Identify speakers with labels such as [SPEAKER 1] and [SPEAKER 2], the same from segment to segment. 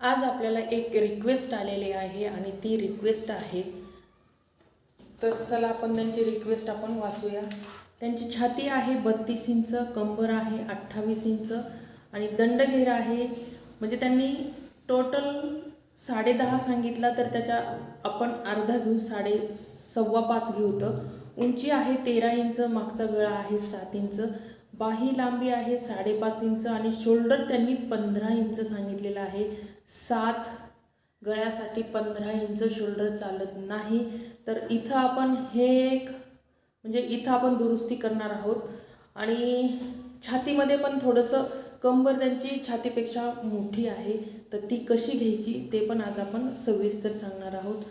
[SPEAKER 1] आज आपल्याला एक रिक्वेस्ट आलेली आहे आणि ती रिक्वेस्ट आहे. तर चला आपण त्यांची रिक्वेस्ट आपण वाचूया. त्यांची छाती आहे बत्तीस इंच कंबर आहे अठ्ठावीस इंच आणि दंडघेर आहे म्हणजे त्यांनी टोटल साडे दहा सांगितला तर त्याच्या आपण अर्धा घेऊ साडे सव्वा पाच घेऊ तर. उंची आहे तेरा इंच मागचा गळा आहे सात इंच. बाही लांबी आहे साडेपाच इंच आणि शोल्डर त्यांनी पंधरा इंच सांगितलेलं आहे. सात गळ्यासाठी पंधरा इंच शोल्डर चालत नाही. तर इथं आपण हे एक म्हणजे इथं आपण दुरुस्ती करणार आहोत. आणि छातीमध्ये पण थोडंसं कंबर त्यांची छातीपेक्षा मोठी आहे. तर ती कशी घ्यायची ते पण आज आपण सविस्तर सांगणार आहोत.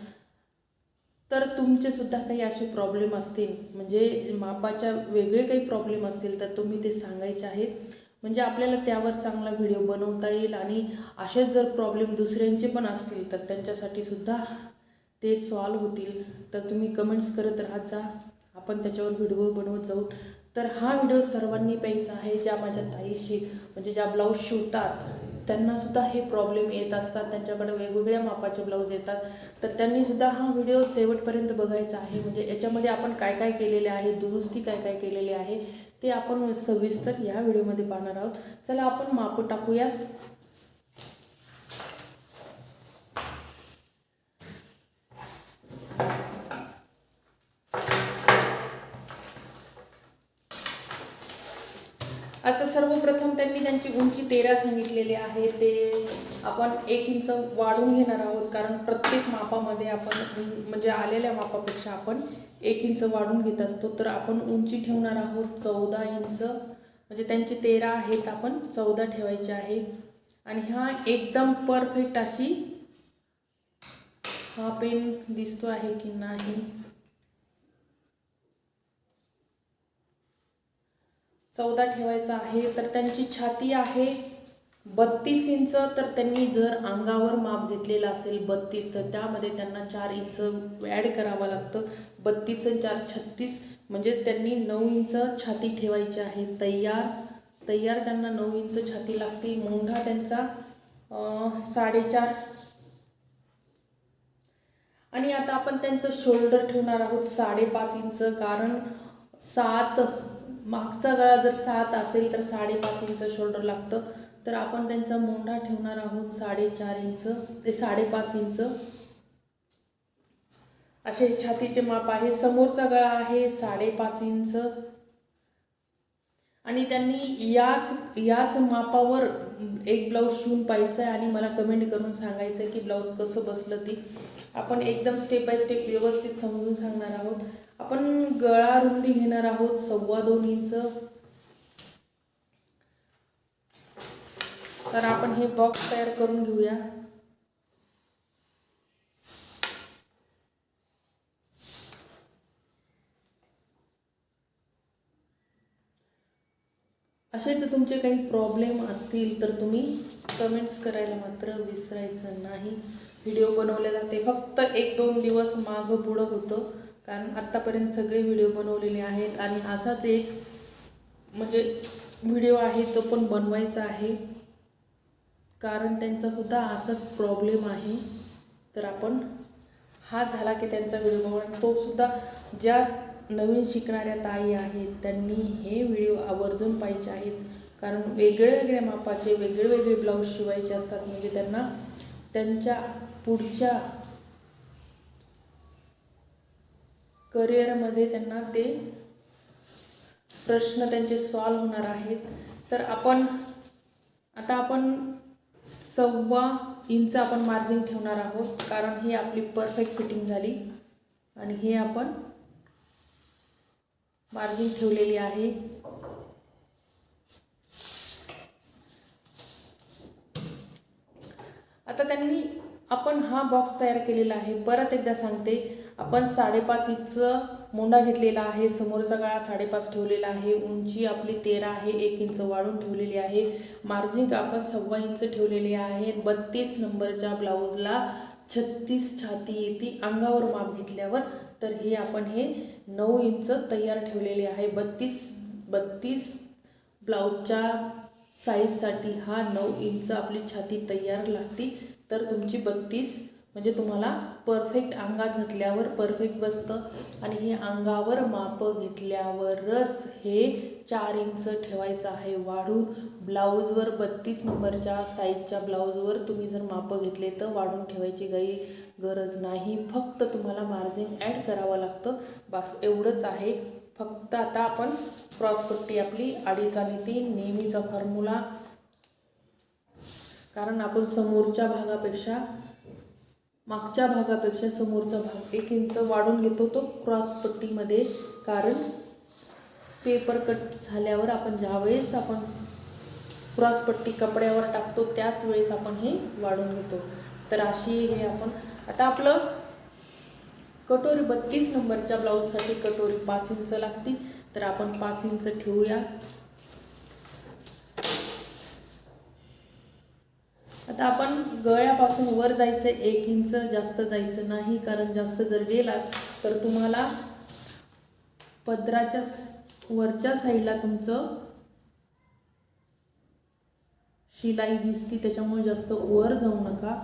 [SPEAKER 1] तर तुमचेसुद्धा काही असे प्रॉब्लेम असतील? म्हणजे मापाच्या वेगळे काही प्रॉब्लेम असतील तर तुम्ही ते सांगायचे आहेत. म्हणजे आपल्याला त्यावर चांगला व्हिडिओ बनवता येईल आणि असेच जर प्रॉब्लेम दुसऱ्यांचे पण असतील तर त्यांच्यासाठी सुद्धा ते सॉल्व होतील. तर तुम्ही कमेंट्स करत राहत जा. आपण त्याच्यावर व्हिडिओ बनवत जाऊ. तर हा व्हिडिओ सर्वांनी प्यायचा आहे ज्या माझ्या ताईशी म्हणजे ज्या ब्लाऊज शिवतात. त्यांनासुद्धा हे प्रॉब्लेम येत असतात. त्यांच्याकडे वेगवेगळ्या मापाचे ब्लाऊज येतात. तर त्यांनीसुद्धा हा व्हिडिओ शेवटपर्यंत बघायचा आहे. म्हणजे याच्यामध्ये आपण काय काय केलेले आहे? दुरुस्ती काय काय केलेली आहे? ते आपण सविस्तर या व्हिडिओमध्ये पाहणार आहोत. चला आपण मापं टाकूया आता सर्वप्रथम त्यांनी त्यांची उंची तेरा सांगितलेली आहे. ते आपण एक इंच वाढून घेणार आहोत कारण प्रत्येक मापामध्ये आपण म्हणजे आलेल्या मापापेक्षा आपण एक इंच वाढून घेत असतो. तर आपण उंची ठेवणार आहोत चौदा इंच. म्हणजे त्यांची तेरा आहेत आपण चौदा ठेवायचे आहे. आणि हा एकदम परफेक्ट अशी हा पेन दिसतो आहे की नाही? चौदा ठेवायचा आहे तर त्यांची छाती आहे बत्तीस इंच तर त्यांनी जर अंगावर माप घेतलेला असेल बत्तीस तर त्यामध्ये त्यांना चार इंच ॲड करावं लागतं. बत्तीस चार छत्तीस म्हणजे त्यांनी नऊ इंच छाती ठेवायची आहे. तयार तयार त्यांना नऊ इंच छाती लागते मोंढा त्यांचा साडेचार. आणि आता आपण त्यांचं शोल्डर ठेवणार आहोत साडेपाच इंच कारण सात मागचा गळा जर सात असेल तर साडेपाच इंच शोल्डर लागतं. तर आपण त्यांचा मोंढा ठेवणार आहोत साडेचार इंच ते साडेपाच इंच. असे छातीचे माप आहे. समोरचा गळा आहे साडेपाच इंच. आणि त्यांनी याच याच मापावर एक ब्लाऊज शिवून पाहायचं आहे आणि मला कमेंट करून सांगायचं आहे की ब्लाऊज कसं बसलं ती. आपण एकदम स्टेप बाय स्टेप व्यवस्थित समजून सांगणार आहोत. आपण गळा रुंदी घेणार आहोत सव्वा दोन इंच. तर आपण हे बॉक्स तयार करून घेऊया. असेच तुमचे काही प्रॉब्लेम असतील तर तुम्ही कमेंट्स करायला मात्र विसरायचं नाही. व्हिडिओ बनवले जाते फक्त एक दोन दिवस मागं पुढं होतं. कारण आत्तापर्यंत सगळे व्हिडिओ बनवलेले आहेत आणि असाच एक म्हणजे व्हिडिओ आहे तो पण बनवायचा आहे. कारण त्यांचासुद्धा असाच प्रॉब्लेम आहे. तर आपण हा झाला की त्यांचा व्हिडिओ बघून तोसुद्धा ज्या नवीन शिकणाऱ्या ताई आहेत त्यांनी हे व्हिडिओ आवर्जून पाहिजे आहेत. कारण वेगळ्या वेगळ्या मापाचे वेगळे वेगळे ब्लाऊज शिवायचे असतात. म्हणजे त्यांना त्यांच्या पुढच्या करिअरमध्ये त्यांना ते प्रश्न त्यांचे सॉल्व होणार आहेत. तर आपण आता आपण सव्वा इंच आपण मार्जिन ठेवणार आहोत. कारण ही आपली परफेक्ट फिटिंग झाली. आणि हे आपण मार्जिन ठेवलेली आहे. आता त्यांनी आपण हा बॉक्स तयार केलेला आहे. परत एकदा सांगते आपण साडेपाच इंच मोंडा घेतलेला आहे. समोरचा गळा साडेपाच ठेवलेला आहे. उंची आपली तेरा आहे. एक इंच वाढून ठेवलेली आहे. मार्जिन आपण सव्वा इंच ठेवलेली आहे. बत्तीस नंबरच्या ब्लाऊजला छत्तीस छाती येते. अंगावर माप घेतल्यावर तर हे आपण हे नऊ इंच तयार ठेवलेले आहे. बत्तीस बत्तीस ब्लाऊजच्या साईजसाठी हा नऊ इंच आपली छाती तयार लागते. तर तुमची बत्तीस म्हणजे तुम्हाला परफेक्ट अंगात घातल्यावर परफेक्ट बसतं. आणि हे अंगावर माप घेतल्यावरच हे चार इंच ठेवायचं आहे वाढून. ब्लाऊजवर बत्तीस नंबरच्या साईजच्या ब्लाऊजवर तुम्ही जर माप घेतले तर वाढून ठेवायची गाई गरज नाही. फक्त तुम्हाला मार्जिन ॲड करावं लागतं. बस एवढंच आहे. फक्त आता आपण क्रॉसपट्टी आपली अडीच आणि तीन नेहमीचा फॉर्म्युला कारण आपण समोरच्या भागापेक्षा मागच्या भागापेक्षा समोरचा भाग एक इंच वाढून घेतो तो क्रॉस पट्टीमध्ये. कारण पेपर कट झाल्यावर आपण ज्यावेळेस आपण क्रॉसपट्टी कपड्यावर टाकतो त्याच वेळेस आपण हे वाढून घेतो. तर अशी हे आपण आता आपलं कटोरी बत्तीस नंबरच्या ब्लाऊजसाठी कटोरी पाच इंच लागते तर आपण पाच इंच ठेवूया. आता आपण गळ्यापासून वर जायचं एक इंच जास्त जायचं नाही कारण जास्त जर गेला तर तुम्हाला पदराच्या वरच्या साईडला तुमचं शिलाई दिसती त्याच्यामुळे जास्त वर जाऊ नका.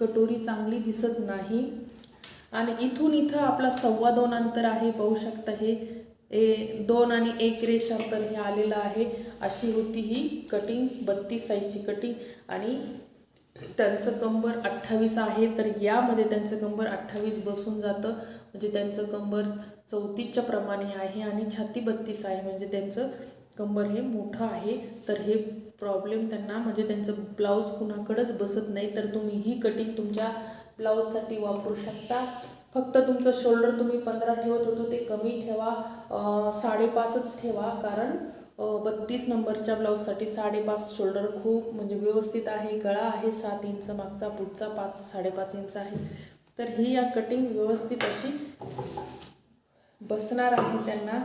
[SPEAKER 1] कटोरी चांगली दिसत नाही. आणि इथून इथं आपला सव्वा दोन अंतर आहे पाहू शकता हे. ए दोन आणि एक रेष अंतर हे आलेलं आहे. अशी होती ही कटिंग बत्तीस साईजची कटिंग. आणि त्यांचं कंबर अठ्ठावीस आहे तर यामध्ये त्यांचं कंबर अठ्ठावीस बसून जातं. म्हणजे त्यांचं कंबर चौतीसच्या प्रमाणे आहे आणि छाती बत्तीस आहे. म्हणजे त्यांचं कंबर हे मोठं आहे तर हे प्रॉब्लेम त्यांना म्हणजे त्यांचं ब्लाऊज कुणाकडंच बसत नाही तर तुम्ही ही कटिंग तुमच्या ब्लाऊजसाठी वापरू शकता. फक्त तुमचं शोल्डर तुम्ही पंधरा ठेवत होतो ते कमी ठेवा. साडेपाचच ठेवा कारण बत्तीस नंबरच्या ब्लाऊजसाठी साडेपाच शोल्डर खूप म्हणजे व्यवस्थित आहे गळा आहे सात इंच मागचा पुढचा पाच साडेपाच इंच आहे. तर ही या कटिंग व्यवस्थित अशी बसणार आहे त्यांना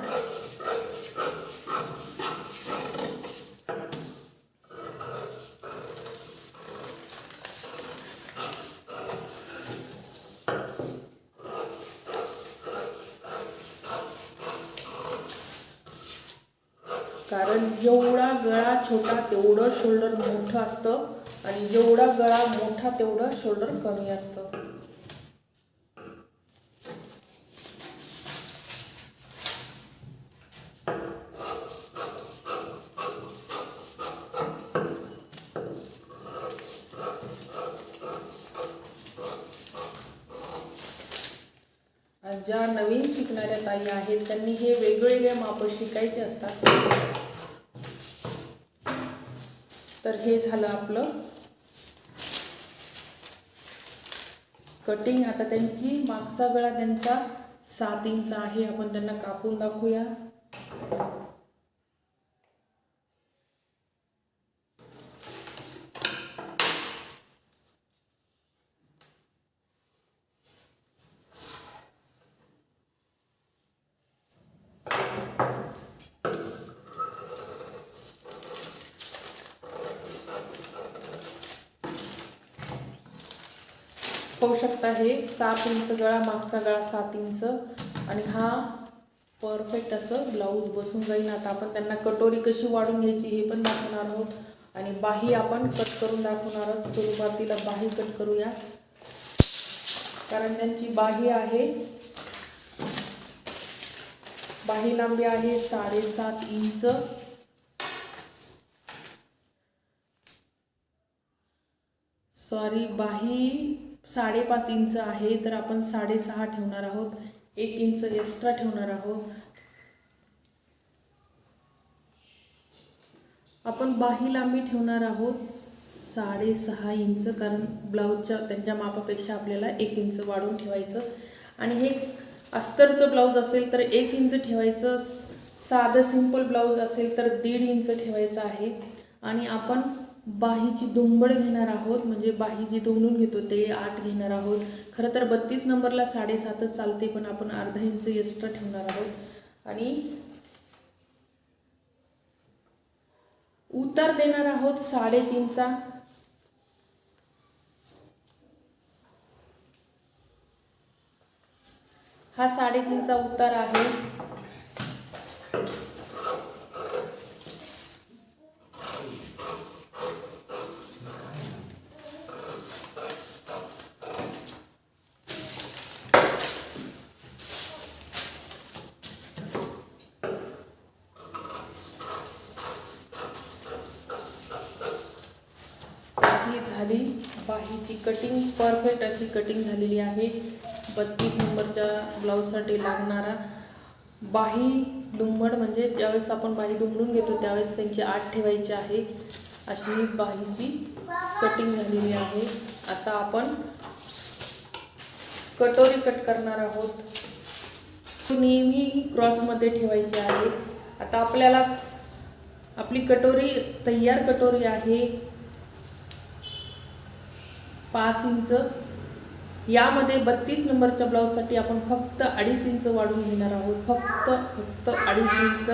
[SPEAKER 1] कारण जेवढा गळा एवढं शोल्डर मोठं असतं आणि जेवढा गळा मोठा तेवढं शोल्डर कमी असतं. ज्या नवीन शिकणाऱ्या ताई आहेत त्यांनी हे वेगवेगळे माप शिकायचे असतात. तर हे झालं आपलं. कटिंग आता त्यांची मागचा गळा त्यांचा सात इंच आहे. आपण त्यांना कापून दाखवूया. पाहू शकता हे सात इंच गळा मागचा गळा सात इंच. आणि हा परफेक्ट असं ब्लाऊज बसून जाईल. आता आपण त्यांना कटोरी कशी वाढून घ्यायची हे पण दाखवणार आहोत. आणि बाही आपण कट करून दाखवणार आहोत. सुरुवातीला बाही कट करूया. कारण त्यांची बाही आहे. बाही लांबी आहे साडेसात इंच. सॉरी बाही साडेपाच इंच आहे तर आपण साडेसहा ठेवणार आहोत. एक इंच एक्स्ट्रा ठेवणार आहोत. आपण बाही लांबी ठेवणार आहोत साडेसहा इंच कारण ब्लाऊजच्या त्यांच्या मापापेक्षा आपल्याला एक इंच वाढवून ठेवायचं. आणि हे अस्तरचं ब्लाऊज असेल तर एक इंच ठेवायचं. साधं सिंपल ब्लाऊज असेल तर दीड इंच ठेवायचं आहे. आणि आपण बाहीची दुंबड घेणार आहोत म्हणजे बाही जी दोनून घेतो ते आठ घेणार आहोत. खरं तर बत्तीस नंबरला साडेसातच चालते पण आपण अर्धा इंच एक्स्ट्रा ठेवणार आहोत. आणि उतार देणार आहोत साडेतीनचा. हा साडेतीनचा उतार आहे बाही बाहीची कटिंग परफेक्ट अशी कटिंग झालेली आहे. बत्तीस नंबरच्या ब्लाऊजसाठी लागणारा बाही दुंबड म्हणजे ज्यावेळेस आपण बाही दुमडून घेतो त्यावेळेस त्यांची आठ ठेवायची आहे. अशी बाहीची कटिंग झालेली आहे. आता आपण कटोरी कट करणार आहोत. नेहमी क्रॉसमध्ये ठेवायची आहे. आता आपल्याला आपली कटोरी तयार कटोरी आहे. पाच इंच. यामध्ये बत्तीस नंबरच्या ब्लाऊजसाठी आपण फक्त अडीच इंच वाढून घेणार आहोत. फक्त फक्त अडीच इंच.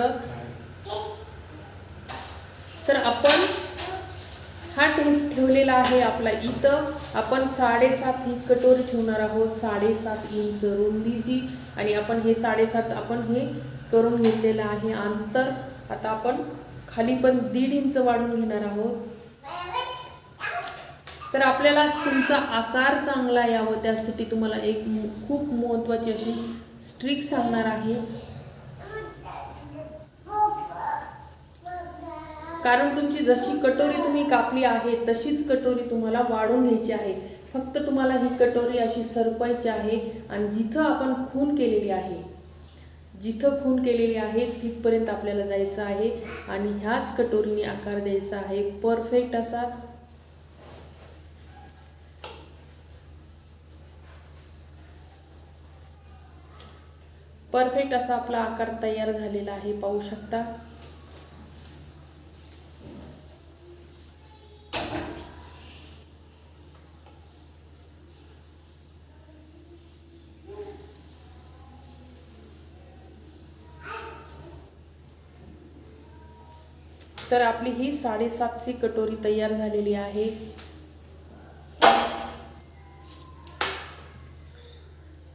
[SPEAKER 1] तर आपण हा ठे ठेवलेला आहे आपला इथं. आपण साडेसात ही कटोरी ठेवणार आहोत. साडेसात इंच रुंदीची. आणि आपण हे साडेसात आपण हे करून घेतलेलं आहे अंतर. आता आपण खाली पण दीड इंच वाढून घेणार आहोत. तर आपल्याला तुमचा आकार चांगला यावं त्यासाठी तुम्हाला एक खूप महत्त्वाची अशी स्ट्रिक सांगणार आहे. कारण तुमची जशी कटोरी तुम्ही कापली आहे तशीच कटोरी तुम्हाला वाढून घ्यायची आहे. फक्त तुम्हाला ही कटोरी अशी सरपायची आहे आणि जिथं आपण खून केलेली आहे जिथं खून केलेली आहे तिथपर्यंत आपल्याला जायचं आहे आणि ह्याच कटोरीने आकार द्यायचा आहे. परफेक्ट असा परफेक्ट असा आपला आकार तयार झालेला आहे पाहू शकता. तर आपली ही साडेसातची कटोरी तयार झालेली आहे.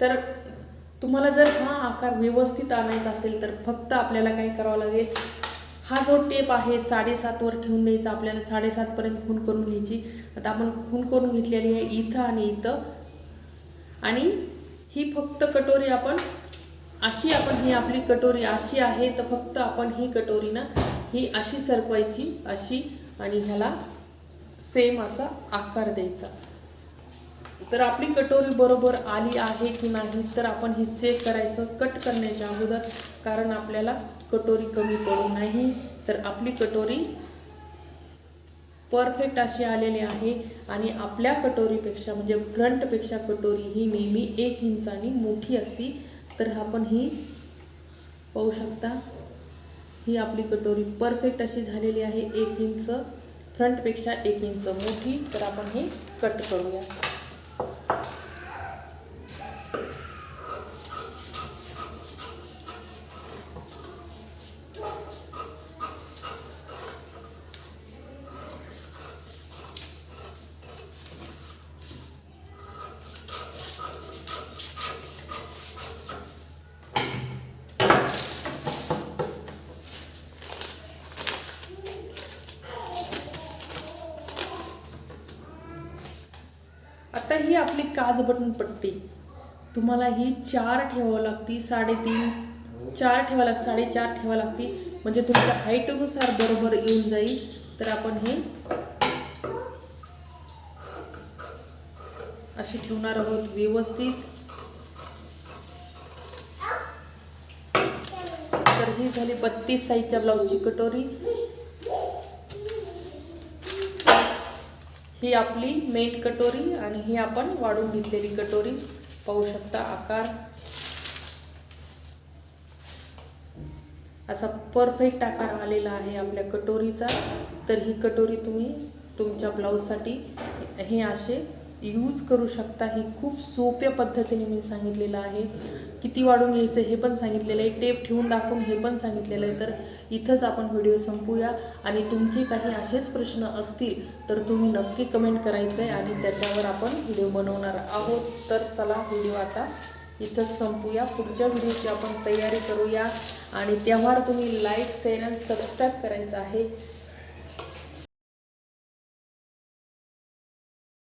[SPEAKER 1] तर तुम्हाला जर हा आकार व्यवस्थित आणायचा असेल तर फक्त आपल्याला काय करावं लागेल? हा जो टेप आहे साडेसातवर ठेवून द्यायचा आपल्याला साडेसातपर्यंत खून करून घ्यायची. आता आपण खून करून घेतलेली आहे इथं आणि इथं. आणि ही फक्त कटोरी आपण अशी आपण ही आपली कटोरी अशी आहे तर फक्त आपण ही कटोरी ना ही अशी सरकवायची अशी आणि ह्याला सेम असा आकार द्यायचा. तर आपली कटोरी बरोबर आली आहे की नाही तर आपण हे चेक करायचं कट करण्याच्या अगोदर कारण आपल्याला कटोरी कमी पडू नाही. तर आपली कटोरी परफेक्ट अशी आलेली आहे आणि आपल्या कटोरीपेक्षा म्हणजे फ्रंटपेक्षा कटोरी ही नेहमी एक इंचानी मोठी असती. तर आपण ही पाहू शकता ही आपली कटोरी परफेक्ट अशी झालेली आहे. एक इंच फ्रंटपेक्षा एक इंच मोठी. तर आपण हे कट करूया आता ही आपली काज बटन पट्टी. तुम्हाला ही चार ठेवावं लागती साडेतीन चार ठेवा लाग साडेचार ठेवा लागती. म्हणजे तुमच्या हाईटनुसार बरोबर येऊन जाईल. तर आपण हे अशी ठेवणार आहोत व्यवस्थित. तर ही झाली बत्तीस साईजच्या ब्लाऊजची कटोरी. ही आपली मेन कटोरी आणि ही आपण वाढून घेतलेली कटोरी. पाहू शकता आकार. असा परफेक्ट आकार आलेला आहे आपल्या कटोरीचा. तर ही कटोरी तुम्ही तुमच्या ब्लाऊजसाठी हे असे यूज करू शकता. ही खूप सोप्या पद्धतीने मी सांगितलेलं आहे. किती वाढून घ्यायचं हे पण सांगितलेलं आहे. टेप ठेवून दाखवून हे पण सांगितलेलं आहे. तर इथंच आपण व्हिडिओ संपूया. आणि तुमचे काही असेच प्रश्न असतील तर तुम्ही नक्की कमेंट करायचं आहे आणि त्याच्यावर आपण व्हिडिओ बनवणार आहोत. तर चला व्हिडिओ आता इथंच संपूया. पुढच्या व्हिडिओची आपण तयारी करूया. आणि तेव्हा तुम्ही लाईक शेअर आणि सबस्क्राईब करायचं आहे.